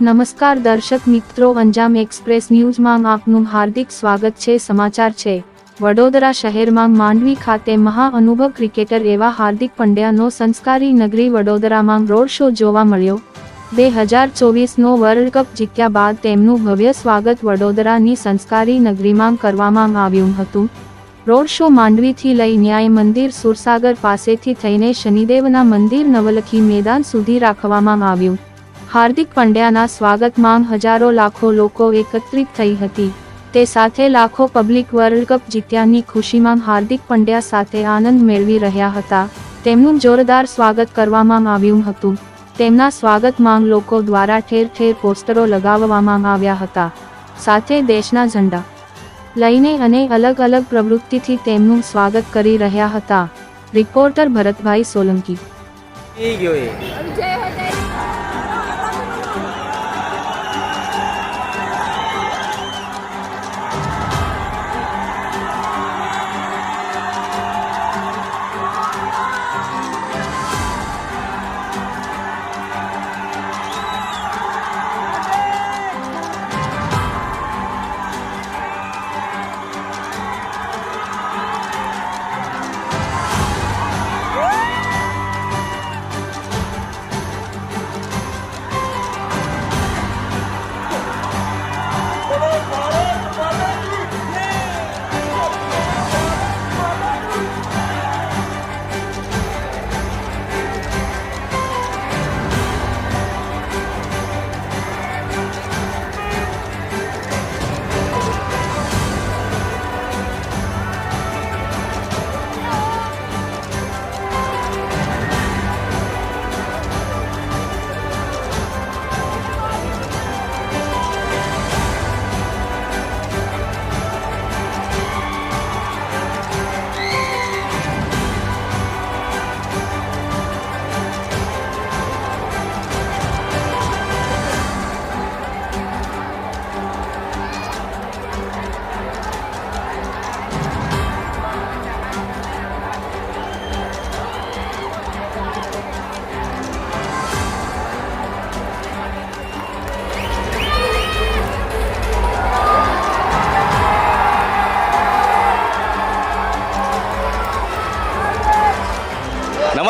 નમસ્કાર દર્શક મિત્રો, અંજામ એક્સપ્રેસ ન્યૂઝમાં આપનું હાર્દિક સ્વાગત છે. સમાચાર છે, વડોદરા શહેરમાં માંડવી ખાતે મહાઅનુભવ ક્રિકેટર એવા હાર્દિક પંડ્યાનો સંસ્કારી નગરી વડોદરામાં રોડ શો જોવા મળ્યો. બે હજાર ચોવીસનો વર્લ્ડ કપ જીત્યા બાદ તેમનું ભવ્ય સ્વાગત વડોદરાની સંસ્કારી નગરીમાં કરવામાં આવ્યું હતું. રોડ શો માંડવીથી લઈ ન્યાય મંદિર સુરસાગર પાસેથી થઈને શનિદેવના મંદિર નવલખી મેદાન સુધી રાખવામાં આવ્યું. હાર્દિક પંડ્યાના સ્વાગતમાં હજારો લાખો લોકો એકત્રિત થઈ હતી. તે સાથે લાખો પબ્લિક વર્લ્ડ કપ જીત્યાની ખુશીમાં હાર્દિક પંડ્યા સાથે આનંદ મેળવી રહ્યા હતા. તેમનું જોરદાર સ્વાગત કરવામાં આવ્યું હતું. તેમના સ્વાગતમાં લોકો દ્વારા ઠેર ઠેર પોસ્ટરો લગાવવામાં આવ્યા હતા. સાથે દેશના ઝંડા લઈને અને અલગ અલગ પ્રવૃત્તિથી તેમનું સ્વાગત કરી રહ્યા હતા. રિપોર્ટર ભરતભાઈ સોલંકી.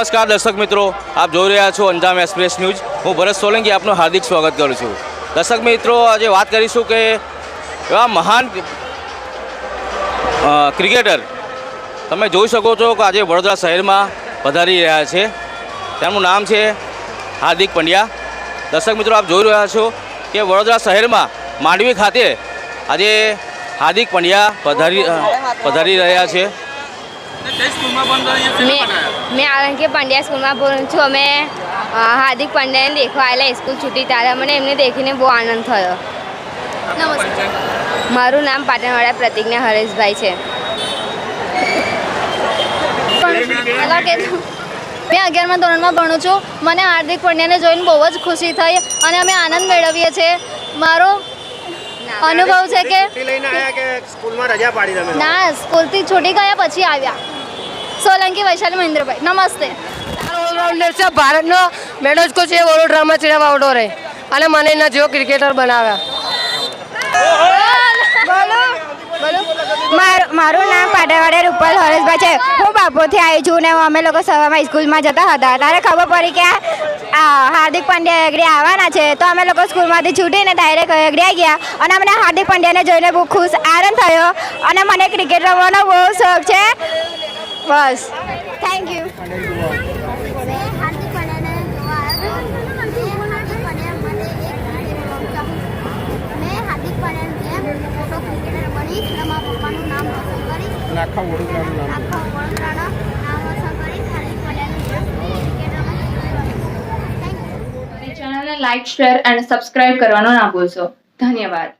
નમસ્કાર દર્શક મિત્રો, આપ જોઈ રહ્યા છો અંજામ એક્સપ્રેસ ન્યૂઝ. હું ભરત સોલંકી આપનું હાર્દિક સ્વાગત કરું છું. દર્શક મિત્રો, આજે વાત કરીશું કે એવા મહાન ક્રિકેટર તમે જોઈ શકો છો કે આજે વડોદરા શહેરમાં પધારી રહ્યા છે. તેમનું નામ છે હાર્દિક પંડ્યા. દર્શક મિત્રો, આપ જોઈ રહ્યા છો કે વડોદરા શહેરમાં માંડવી ખાતે આજે હાર્દિક પંડ્યા પધારી પધારી રહ્યા છે. મેં મેં આરંકે પંડ્યા સ્કૂલમાં ભણું છું. અમે હાર્દિક પંડ્યાને દેખવા આવેલા સ્કૂલ છૂટી ત્યારે મને એમને દેખીને બહુ આનંદ થયો. મારું નામ પાટણવાડા પ્રતિજ્ઞા હરેશભાઈ છે. મેં અગિયારમાં ધોરણમાં ભણું છું. મને હાર્દિક પંડ્યાને જોઈને બહુ જ ખુશી થઈ અને અમે આનંદ મેળવીએ છીએ. મારો અનુભવ છે કે છુટ્ટી લઈને આયા કે સ્કૂલમાં રજા પાડી તમે? ના સ્કૂલથી છૂટી ગયા પછી આવ્યા. સોલંકી વૈશાલી મહેન્દ્રભાઈ. નમસ્તે. ઓલરાઉન્ડર છે ભારતનો મેડોજ કોચ એ વડોદરામાં ચિરાવા રહે. અને મને એના જેવો ક્રિકેટર બનાવ્યા. મારું નામ હરેશભાઈ છે? હું બાપોથી આવી છું ને અમે લોકો સવારમાં સ્કૂલમાં જતા હતા. ત્યારે ખબર પડી કે આ હાર્દિક પંડ્યા આગળ આવવાના છે. તો અમે લોકો સ્કૂલમાંથી છૂટીને ડાયરેક્ટ આવી ગયા. અને અમને હાર્દિક પંડ્યાને જોઈને બહુ ખુશ આનંદ થયો. અને મને ક્રિકેટ રમવાનો બહુ શોખ છે. બસ. થેન્ક યુ આખા વડોદરાનું નામ ચેનલને લાઇક શેર અને સબસ્ક્રાઇબ કરવાનો ના ભૂલશો. ધન્યવાદ.